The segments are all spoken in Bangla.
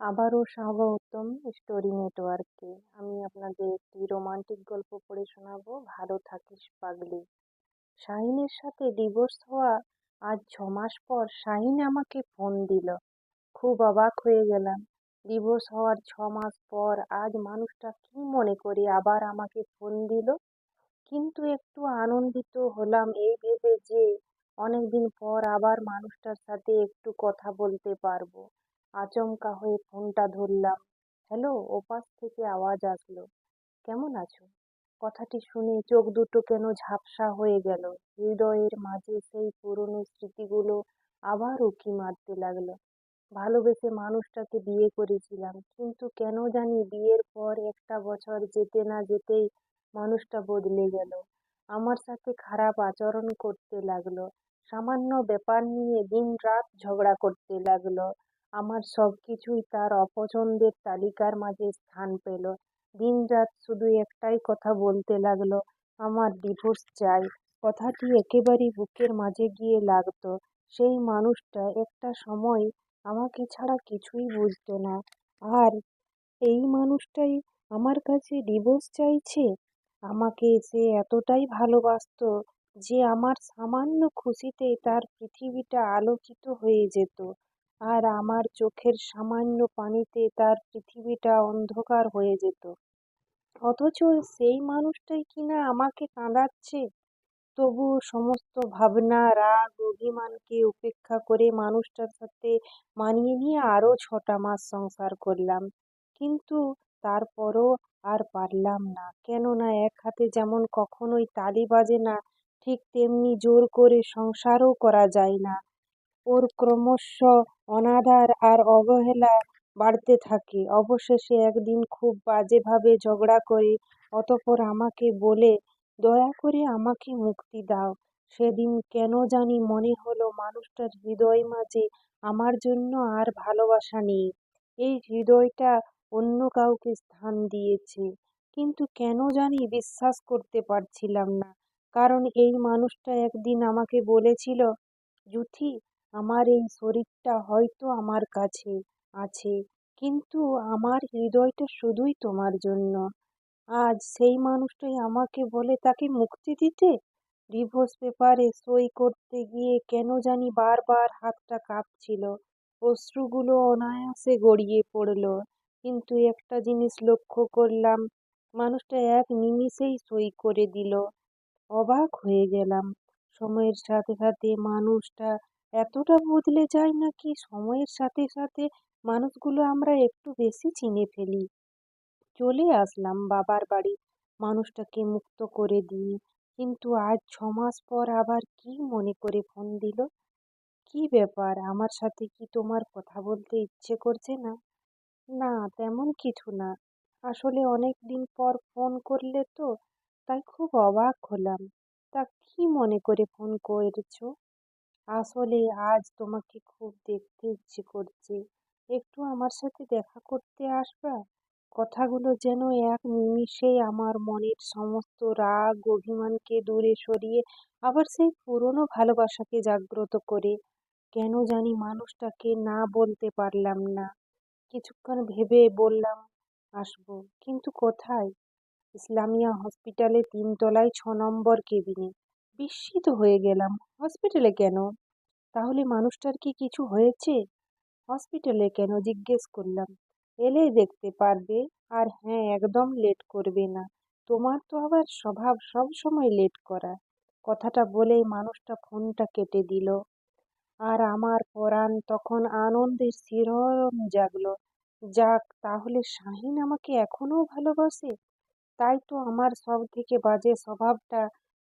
আবারও স্বাগতম স্টোরি নেটওয়ার্কে। আমি আপনাদের একটি রোমান্টিক গল্প পড়ে শোনাবো। ভালো থাকিস পাগলি। শাহিনের সাথে ডিভোর্স হওয়া আজ ছ মাস পর শাহিন আমাকে ফোন দিল। খুব অবাক হয়ে গেলাম। ডিভোর্স হওয়ার ছ মাস পর আজ মানুষটা কি মনে করে আবার আমাকে ফোন দিল? কিন্তু একটু আনন্দিত হলাম এই ভেবে যে অনেকদিন পর আবার মানুষটার সাথে একটু কথা বলতে পারব। আচমকা হয়ে ফোনটা ধরলাম। হ্যালো, ওপাশ থেকে আওয়াজ আসলো। কেমন আছো? কথাটি শুনে চোখ দুটো কেন ঝাপসা হয়ে গেল। হৃদয়ের মাঝে সেই পুরনো স্মৃতিগুলো আবার উকি মারতে লাগল। ভালোবেসে মানুষটাকে বিয়ে করেছিলাম, কিন্তু কেন জানি বিয়ের পর একটা বছর যেতে না যেতেই মানুষটা বদলে গেল। আমার সাথে খারাপ আচরণ করতে লাগল। সামান্য ব্যাপার নিয়ে দিন রাত ঝগড়া করতে লাগল। আমার সব কিছুই তার অপছন্দের তালিকার মাঝে স্থান পেল। দিনরাত শুধু একটাই কথা বলতে লাগল, আমার ডিভোর্স চাই। কথাটি একেবারেই বুকের মাঝে গিয়ে লাগতো। সেই মানুষটা একটা সময় আমাকে ছাড়া কিছুই বুঝতো না। আর এই মানুষটাই আমার কাছে ডিভোর্স চাইছে? আমাকে সে এতটাই ভালোবাসতো যে আমার সামান্য খুশিতে তার পৃথিবীটা আলোকিত হয়ে যেত। আর আমার চোখের সামান্য পানিতে তার পৃথিবীটা অন্ধকার হয়ে যেত। অথচ সেই মানুষটাই কিনা আমাকে কাঁদাচ্ছে? তবুও সমস্ত ভাবনা, রাগ, অভিমানকে উপেক্ষা করে মানুষটার সাথে মানিয়ে নিয়ে আরও ছটা মাস সংসার করলাম। কিন্তু তারপরও আর পারলাম না। কেননা এক হাতে যেমন কখনোই তালি বাজে না, ঠিক তেমনি জোর করে সংসারও করা যায় না। ওর ক্রমশ অনাদার আর অবহেলা বাড়তে থাকে। অবশেষে একদিন খুব বাজেভাবে ঝগড়া করে, অতপর আমাকে বলে, দয়া করে আমাকে মুক্তি দাও। সেদিন কেন জানি মনে হলো মানুষটার হৃদয় মাঝে আমার জন্য আর ভালোবাসা নেই। এই হৃদয়টা অন্য কাউকে স্থান দিয়েছে। কিন্তু কেন জানি বিশ্বাস করতে পারছিলাম না। কারণ এই মানুষটা একদিন আমাকে বলেছিল, জুথি আমার এই শরীরটা হয়তো আমার কাছে আছে, কিন্তু আমার হৃদয়টা শুধুই তোমার জন্য। আজ সেই মানুষটাই আমাকে বলে তাকে মুক্তি দিতে? ডিভোর্স পেপারে সই করতে গিয়ে কেন জানি বারবার হাতটা কাঁপছিল। অশ্রুগুলো অনায়াসে গড়িয়ে পড়ল। কিন্তু একটা জিনিস লক্ষ্য করলাম, মানুষটা এক নিমিষেই সই করে দিল। অবাক হয়ে গেলাম। সময়ের সাথে সাথে মানুষটা এতটা বদলে যায় নাকি সময়ের সাথে সাথে মানুষগুলো আমরা একটু বেশি চিনে ফেলি? চলে আসলাম বাবার বাড়ি। মানুষটাকে মুক্ত করে দিয়ে কিন্তু আজ ছ মাস পর আবার কি মনে করে ফোন দিল? কি ব্যাপার? আমার সাথে কি তোমার কথা বলতে ইচ্ছে করছে না? না, তেমন কিছু না। আসলে অনেক দিন পর ফোন করলে তো, তাই খুব অবাক হলাম। তা কি মনে করে ফোন করেছ? আসলে আজ তোমাকে খুব দেখতে ইচ্ছে করছে। একটু আমার সাথে দেখা করতে আসবা? কথাগুলো যেন এক নিমিষেই আমার মনের সমস্ত রাগ, অভিমানকে দূরে সরিয়ে আবার সেই পুরনো ভালোবাসাকে জাগ্রত করে। কেন জানি মানুষটাকে না বলতে পারলাম না। কিছুক্ষণ ভেবে বললাম, আসব। কিন্তু কোথায়? ইসলামিয়া হসপিটালে তিনতলায় ছ নম্বর কেবিনে। বিস্মিত হয়ে গেলাম। হসপিটালে কেন? তাহলে মানুষটার কি কিছু হয়েছে? হসপিটালে কেন জিজ্ঞেস করলাম। এলেই দেখতে পারবে। আর হ্যাঁ একদম লেট করবে না। তোমার তো আবার স্বভাব সব সময় লেট করা। কথাটা বলেই মানুষটা ফোনটা কেটে দিল। আর আমার পরাণ তখন আনন্দের শিহরণ জাগলো। যাক, তাহলে শাহিন আমাকে এখনও ভালোবাসে? তাই তো আমার সব থেকে বাজে স্বভাবটা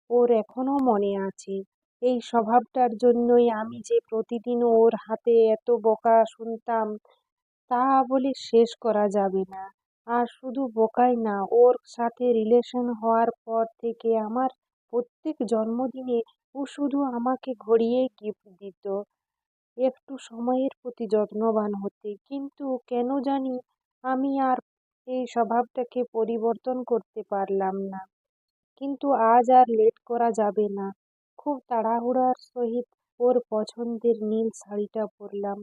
ওর এখনও মনে আছে। এই স্বভাবটার জন্যই আমি যে প্রতিদিন ওর হাতে এত বকা শুনতাম, তা বলে শেষ করা যাবে না। আর শুধু বোকাই না, ওর সাথে রিলেশন হওয়ার পর থেকে আমার প্রত্যেক জন্মদিনে ও শুধু আমাকে ঘড়িয়েই গিফট দিত। একটু সময়ের প্রতি যত্নবান হতে। কিন্তু কেন জানি আমি আর এই স্বভাবটাকে পরিবর্তন করতে পারলাম না। কিন্তু আজ আর লেট করা যাবে না। খুব তাড়াহুড়ার সহিত ওর পছন্দের নীল শাড়িটা পরলাম।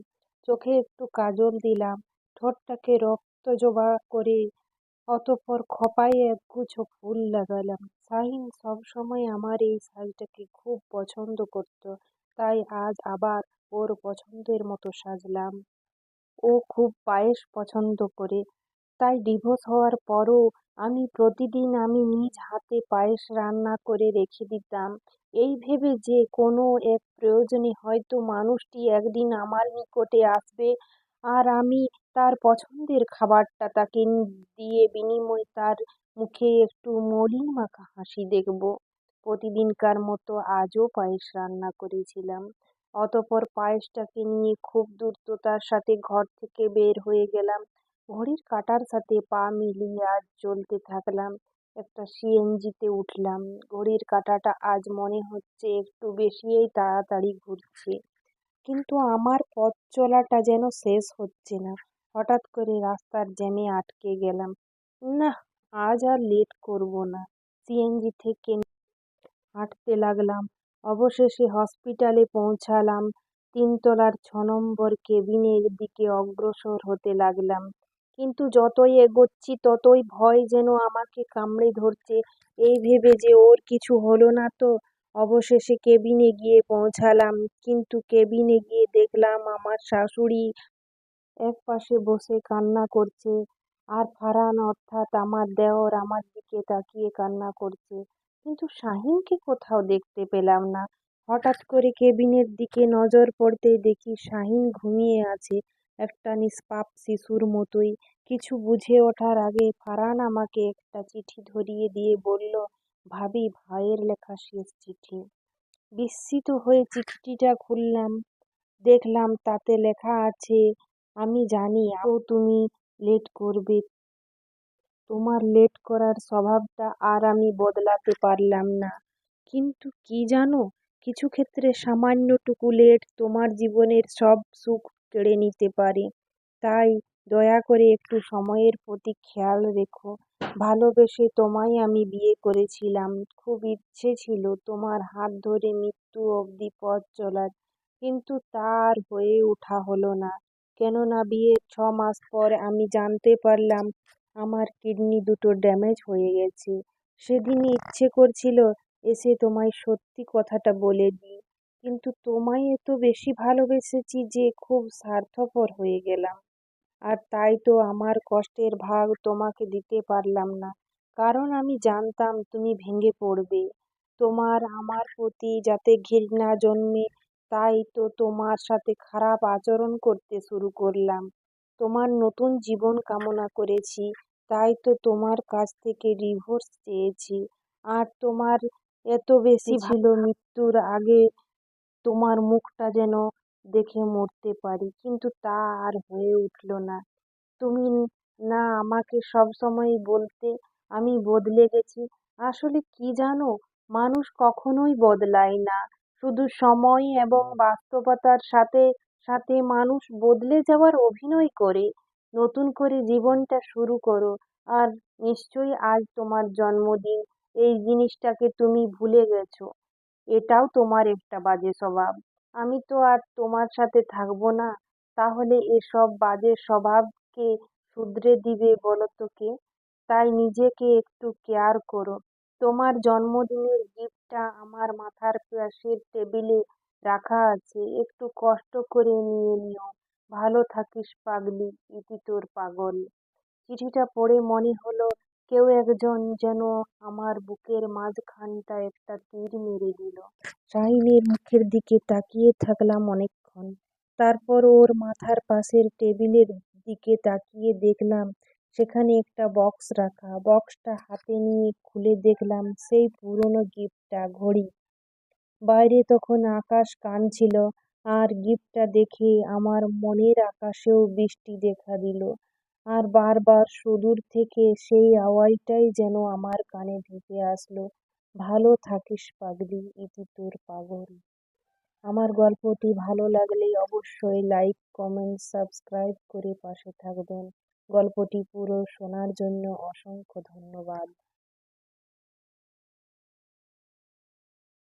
চোখে একটু কাজল দিলাম। ঠোঁটটাকে রক্ত জবা করে অতঃপর খোঁপায় একগুচ্ছ ফুল লাগালাম। শাহিন সবসময় আমার এই শাড়িটাকে খুব পছন্দ করত, তাই আজ আবার ওর পছন্দের মতো সাজলাম। ও খুব পায়েস পছন্দ করে তাই ডিভোর্স হওয়ার পরও আমি প্রতিদিন আমি নিজ হাতে পায়েস রান্না করে রেখে দিতাম। এই ভেবে যে কোনো এক প্রয়োজনে হয়তো মানুষটি একদিন আমার নিকটে আসবে আর আমি তার পছন্দের খাবারটা তাকে দিয়ে বিনিময়ে তার মুখে একটু মলিন মাখা হাসি দেখব। প্রতিদিনকার মতো আজও পায়েস রান্না করেছিলাম। অতপর পায়েসটাকে নিয়ে খুব দ্রুততার সাথে ঘর থেকে বের হয়ে গেলাম। ঘড়ির কাঁটার সাথে পা মিলিয়ে আজ চলতে থাকলাম। একটা সিএনজিতে উঠলাম। ঘড়ির কাঁটাটা আজ মনে হচ্ছে একটু বেশিই তাড়াতাড়ি ঘুরছে। কিন্তু আমার পথ চলাটা যেন শেষ হচ্ছে না। হঠাৎ করে রাস্তার জ্যামে আটকে গেলাম। না, আজ আর লেট করব না। সিএনজি থেকে হাঁটতে লাগলাম। অবশেষে হসপিটালে পৌঁছালাম। তিনতলার ছ নম্বর কেবিনের দিকে অগ্রসর হতে লাগলাম। কিন্তু যতই এগোচ্ছি, ততই ভয় যেন আমাকে কামড়ে ধরছে। এই ভেবে যে ওর কিছু হলো না তো, অবশেষে কেবিনে গিয়ে পৌঁছালাম। কিন্তু কেবিনে গিয়ে দেখলাম আমার শাশুড়ি এক পাশে বসে কান্না করছে আর ফারহান অর্থাৎ আমার দেওর আমার দিকে তাকিয়ে কান্না করছে। কিন্তু শাহিনকে কোথাও দেখতে পেলাম না। হঠাৎ করে কেবিনের দিকে নজর পড়তেই দেখি শাহিন ঘুমিয়ে আছে। একটা নিষ্পাপ শিশুর মতোই। কিছু বুঝে ওঠার আগে ফারহান আমাকে একটা চিঠি ধরিয়ে দিয়ে বলল, ভাবি, ভাইয়ের লেখা শেষ চিঠি। বিস্মিত হয়ে চিঠিটা খুললাম। দেখলাম তাতে লেখা আছে, আমি জানি আও তুমি লেট করবে। তোমার লেট করার স্বভাবটা আর আমি বদলাতে পারলাম না। কিন্তু কি জানো, কিছু ক্ষেত্রে সামান্যটুকু লেট তোমার জীবনের সব সুখ কেড়ে নিতে পারে। তাই দয়া করে একটু সময়ের প্রতি খেয়াল রেখো। ভালোবেসে তোমায় আমি বিয়ে করেছিলাম। খুব ইচ্ছে ছিল তোমার হাত ধরে মৃত্যু অবধি পথ চলার। কিন্তু তা আর হয়ে ওঠা হলো না। কেননা বিয়ের ছ মাস পর আমি জানতে পারলাম আমার কিডনি দুটো ড্যামেজ হয়ে গেছে। সেদিনই ইচ্ছে করছিল এসে তোমায় সত্যি কথাটা বলে দিই। কিন্তু তোমায় এত বেশি ভালোবেসেছি যে খুব স্বার্থপর হয়ে গেলাম। আর তাই তো আমার কষ্টের ভাগ তোমাকে দিতে পারলাম না। কারণ আমি জানতাম তুমি ভেঙে পড়বে। তোমার আমার প্রতি যাতে ঘৃণা জন্মে তাই তো তোমার সাথে খারাপ আচরণ করতে শুরু করলাম। তোমার নতুন জীবন কামনা করেছি তাই তো তোমার কাছ থেকে ডিভোর্স চেয়েছি। আর তোমার এত বেশি ছিল মৃত্যুর আগে তোমার মুখটা যেন দেখে মরতে পারি। কিন্তু তা আর হয়ে উঠল না। তুমি না আমাকে সব সময়ই বলতে আমি বদলে গেছি। আসলে কি জানো, মানুষ কখনোই বদলায় না। শুধু সময় এবং বাস্তবতার সাথে সাথে মানুষ বদলে যাওয়ার অভিনয় করে। নতুন করে জীবনটা শুরু করো। আর নিশ্চয়ই আজ তোমার জন্মদিন। এই জিনিসটাকে তুমি ভুলে গেছো। এটাও তোমার একটা বাজে স্বভাব। আমি তো আর তোমার সাথে থাকব না। তাহলে এসব বাজে স্বভাবকে শুধরে দিবে বলো তো কে? তাই নিজেকে একটু কেয়ার করো। তোমার জন্মদিনের গিফটটা আমার মাথার পাশের টেবিলে রাখা আছে। একটু কষ্ট করে নিয়ে নিও। ভালো থাকিস পাগলি, ইতি তোর পাগল। চিঠিটা পড়ে মনে হলো কেউ একজন যেন আমার বুকের মাঝখানটা একটা তীর মেরে দিল। শাহিনের মুখের দিকে তাকিয়ে থাকলাম অনেকক্ষণ। তারপর ওর মাথার পাশের টেবিলের দিকে তাকিয়ে দেখলাম, সেখানে একটা বক্স রাখা। বক্সটা হাতে নিয়ে খুলে দেখলাম, সেই পুরনো গিফটটা, ঘড়ি। বাইরে তখন আকাশ কানছিল আর গিফটটা দেখে আমার মনের আকাশেও বৃষ্টি দেখা দিল। আর বারবার সুদূর থেকে সেই আওয়াজটাই যেন আমার কানে ভেসে আসলো, ভালো থাকিস পাগলি ইতি তোর পাগল। আমার গল্পটি ভালো লাগলে অবশ্যই লাইক, কমেন্ট, সাবস্ক্রাইব করে পাশে থাকবেন। গল্পটি পুরো শোনার জন্য অসংখ্য ধন্যবাদ।